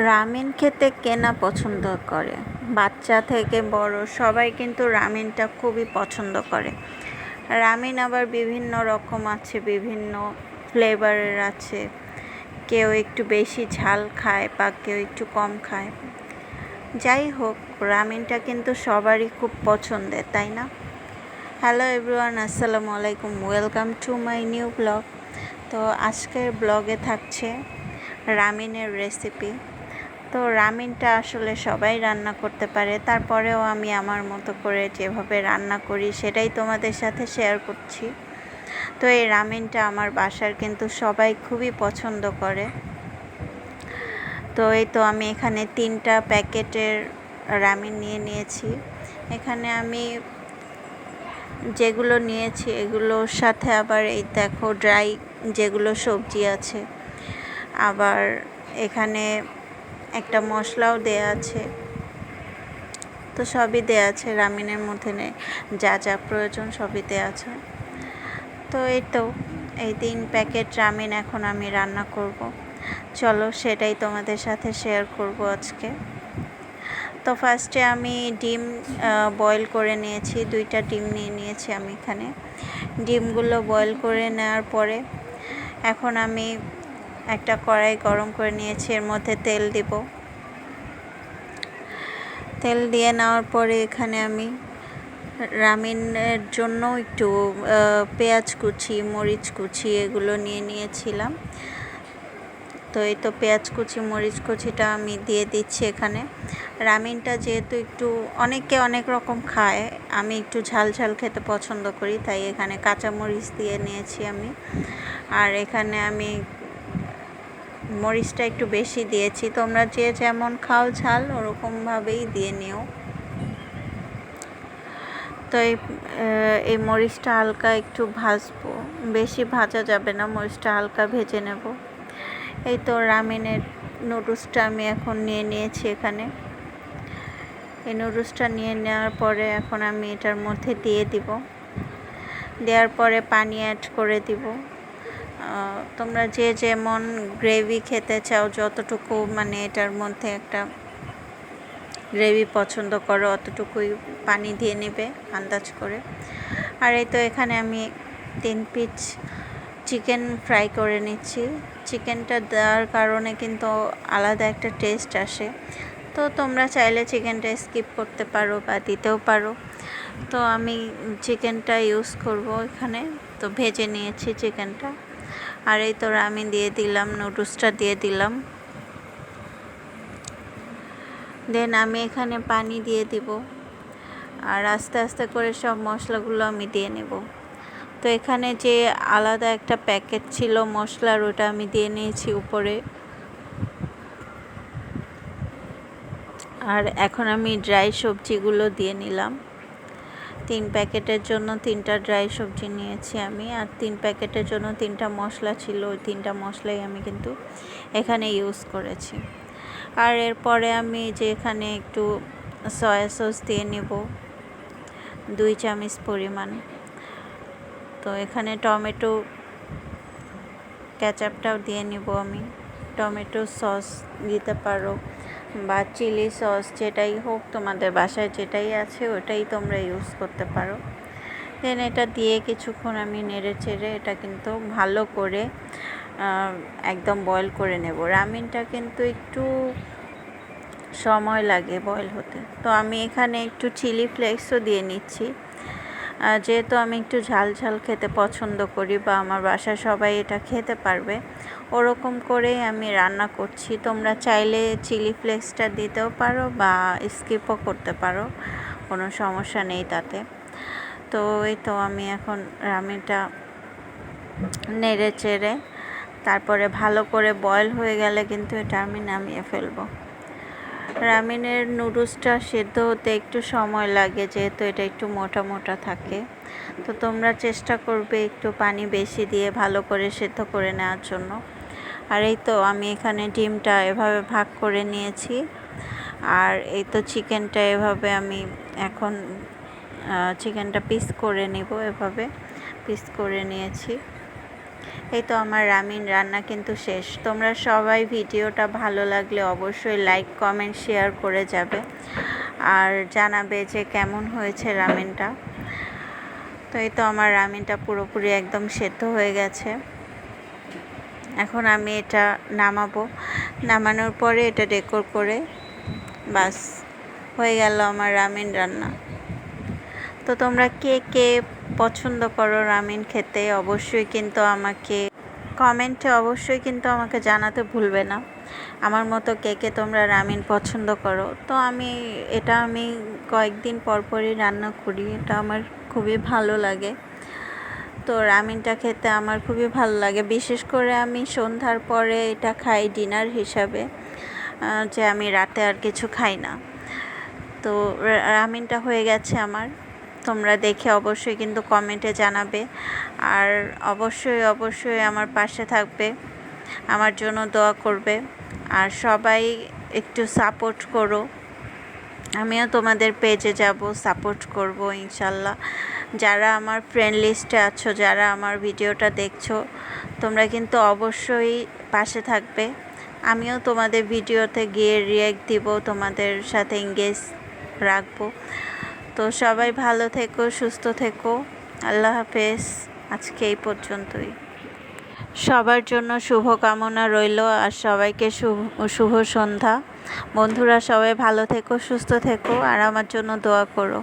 Ramen খেতে কেনা পছন্দ করে। বাচ্চা থেকে বড় সবাই কিন্তু রামেনটা খুবই পছন্দ করে। রামেন আবার বিভিন্ন রকম আছে, বিভিন্ন ফ্লেভারের আছে। কেউ একটু বেশি ঝাল খায় বা কেউ একটু কম খায়। যাই হোক, রামেনটা কিন্তু সবারই খুব পছন্দের, তাই না? হ্যালো এভরিওয়ান, আসসালামু আলাইকুম। Welcome to my new blog. তো আজকের ব্লগে থাকছে রামেনের রেসিপি। তো রামিনটা আসলে সবাই রান্না করতে পারে। তারপরেও আমি আমার মতো করে যেভাবে রান্না করি সেটাই তোমাদের সাথে শেয়ার করছি। তো এই রামিনটা আমার বাসার কিন্তু সবাই খুবই পছন্দ করে। তো এই তো আমি এখানে তিনটা প্যাকেটের রামিন নিয়ে নিয়েছি। এখানে আমি যেগুলো নিয়েছি এগুলোর সাথে আবার এই দেখো ড্রাই যেগুলো সবজি আছে। আবার এখানে একটা মশলাও দেয়া আছে। তো সবই দেয়া আছে, রামিনের মধ্যে যা যা প্রয়োজন সবই দেয়া আছে। তো এই তো, এই তিন প্যাকেট রামিন এখন আমি রান্না করব। চলো সেটাই তোমাদের সাথে শেয়ার করব আজকে। তো ফার্স্টে আমি ডিম বয়েল করে নিয়েছি, দুইটা ডিম নিয়ে নিয়েছি আমি এখানে। ডিমগুলো বয়েল করে নেওয়ার পরে এখন আমি একটা কড়াই গরম করে নিয়েছি, এর মধ্যে তেল দিব। তেল দিয়ে নেওয়ার পরে এখানে আমি রামিনের জন্য একটু পেঁয়াজ কুচি, মরিচ কুচি এগুলো নিয়ে নিয়েছিলাম। তো এই তো পেঁয়াজ কুচি, মরিচ কুচিটা আমি দিয়ে দিচ্ছি এখানে। রামিনটা যেহেতু একটু অনেকে অনেক রকম খায়, আমি একটু ঝাল ঝাল খেতে পছন্দ করি, তাই এখানে কাঁচা মরিচ দিয়ে নিয়েছি আমি। আর এখানে আমি মরিচটা একটু বেশি দিয়েছি। তোমরা যে যেমন খাও ঝাল, ওরকমভাবেই দিয়ে নিও। তো এই এই মরিচটা হালকা একটু ভাজবো। বেশি ভাজা যাবে না, মরিচটা হালকা ভেজে নেব। এই তো রামিনের নুডলসটা আমি এখন নিয়ে নিয়েছি এখানে। এই নুডলসটা নিয়ে নেওয়ার পরে এখন আমি এটার মধ্যে দিয়ে দিব। দেওয়ার পরে পানি অ্যাড করে দিব। তোমরা যে যেমন গ্রেভি খেতে চাও, যতটুকু মানে এটার মধ্যে একটা গ্রেভি পছন্দ করো, অতটুকুই পানি দিয়ে নেবে আন্দাজ করে। আর এই তো এখানে আমি তিন পিস চিকেন ফ্রাই করে নিচ্ছি। চিকেনটা দেওয়ার কারণে কিন্তু আলাদা একটা টেস্ট আসে। তো তোমরা চাইলে চিকেনটা স্কিপ করতে পারো বা দিতেও পারো। তো আমি চিকেনটা ইউজ করব এখানে। তো ভেজে নিয়েছি চিকেনটা আর এই তো আমি দিয়ে দিলাম নুডলসটা দিয়ে দিলাম। দেন আমি এখানে পানি দিয়ে দিব। আর আস্তে আস্তে করে সব মশলাগুলো আমি দিয়ে নেব। তো এখানে যে আলাদা একটা প্যাকেট ছিল মশলার, ওটা আমি দিয়ে নিয়েছি উপরে। আর এখন আমি ড্রাই সবজিগুলো দিয়ে নিলাম। তিন প্যাকেটের জন্য তিনটা ড্রাই সবজি নিয়েছি আমি, আর তিন প্যাকেটের জন্য তিনটা মশলা ছিল, ওই তিনটা মশলাই আমি কিন্তু এখানে ইউজ করেছি। আর এরপরে আমি যে এখানে একটু সয়া সস দিয়ে নেব, দুই চামচ পরিমাণ। তো এখানে টমেটো ক্যাচাপটাও দিয়ে নিব আমি, টমেটো সস দিতে পারো। বা চিলি সস যেটাই হোক তোমাদের বাসায় যেটাই আছে ওটাই তোমরা ইউজ করতে পারো। দেন এটা দিয়ে কিছুক্ষণ আমি নেড়ে চেড়ে এটা কিন্তু ভালো করে একদম বয়ল করে নেব। রামিনটা কিন্তু একটু সময় লাগে বয়ল হতে। তো আমি এখানে একটু চিলি ফ্লেক্সও দিয়ে নিচ্ছি। যেহেতু আমি একটু ঝাল ঝাল খেতে পছন্দ করি বা আমার বাসায় সবাই এটা খেতে পারবে, ওরকম করেই আমি রান্না করছি। তোমরা চাইলে চিলি ফ্লেক্সটা দিতেও পারো বা স্কিপও করতে পারো, কোনো সমস্যা নেই তাতে। তো এই তো আমি এখন রামিটা নেড়ে চেড়ে, তারপরে ভালো করে বয়ল হয়ে গেলে কিন্তু এটা আমি নামিয়ে ফেলব। রামিনের নুডলসটা সেদ্ধ হতে একটু সময় লাগে, যেহেতু এটা একটু মোটা মোটা থাকে। তো তোমরা চেষ্টা করবে একটু পানি বেশি দিয়ে ভালো করে সেদ্ধ করে নেওয়ার জন্য। আর এই তো আমি এখানে ডিমটা এভাবে ভাগ করে নিয়েছি। আর এই তো চিকেনটা এভাবে আমি এখন চিকেনটা পিস করে নিব এভাবে পিস করে নিয়েছি। এই তো আমার রামিন, রান্না কিন্তু শেষ। তোমরা সবাই ভিডিওটা ভালো লাগলে অবশ্যই লাইক কমেন্ট শেয়ার করে যাবে। আর জানাবে যে কেমন হয়েছে রামিনটা। তো এই তো আমার রামিনটা পুরোপুরি একদম সেদ্ধ হয়ে গেছে। এখন আমি এটা নামাবো। নামানোর পরে এটা ডেকোর করে বাস, হয়ে গেল আমার রামিন রান্না। তো তোমরা কে কে পছন্দ করো রামিন খেতে? অবশ্যই কিন্তু আমাকে কমেন্টে অবশ্যই কিন্তু আমাকে জানাতে ভুলবে না। আমার মতো কে কে তোমরা রামিন পছন্দ করো? তো আমি, এটা আমি কয়েকদিন পর পরই রান্না করি, এটা আমার খুবই ভালো লাগে। তো রামিনটা খেতে আমার খুবই ভালো লাগে। বিশেষ করে আমি সন্ধ্যার পরে এটা খাই ডিনার হিসাবে যে আমি রাতে আর কিছু খাই না। তো রামিনটা হয়ে গেছে আমার। তোমরা দেখে অবশ্যই কিন্তু কমেন্টে জানাবে। আর অবশ্যই অবশ্যই আমার পাশে থাকবে, আমার জন্য দোয়া করবে। আর সবাই একটু সাপোর্ট করো। আমিও তোমাদের পেজে যাব, সাপোর্ট করব ইনশাল্লাহ। যারা আমার ফ্রেন্ড লিস্টে আছো, যারা আমার ভিডিওটা দেখছ, তোমরা কিন্তু অবশ্যই পাশে থাকবে। আমিও তোমাদের ভিডিওতে গিয়ে রিয়াক্ট দিব, তোমাদের সাথে এঙ্গেজ রাখব। তো সবাই ভালো থেকো, সুস্থ থেকো। আল্লাহ হাফেজ। আজকে এই পর্যন্তই। সবার জন্য শুভকামনা রইল আর সবাইকে শুভ শুভ সন্ধ্যা। বন্ধুরা সবাই ভালো থেকো, সুস্থ থেকো আর আমার জন্য দোয়া করো।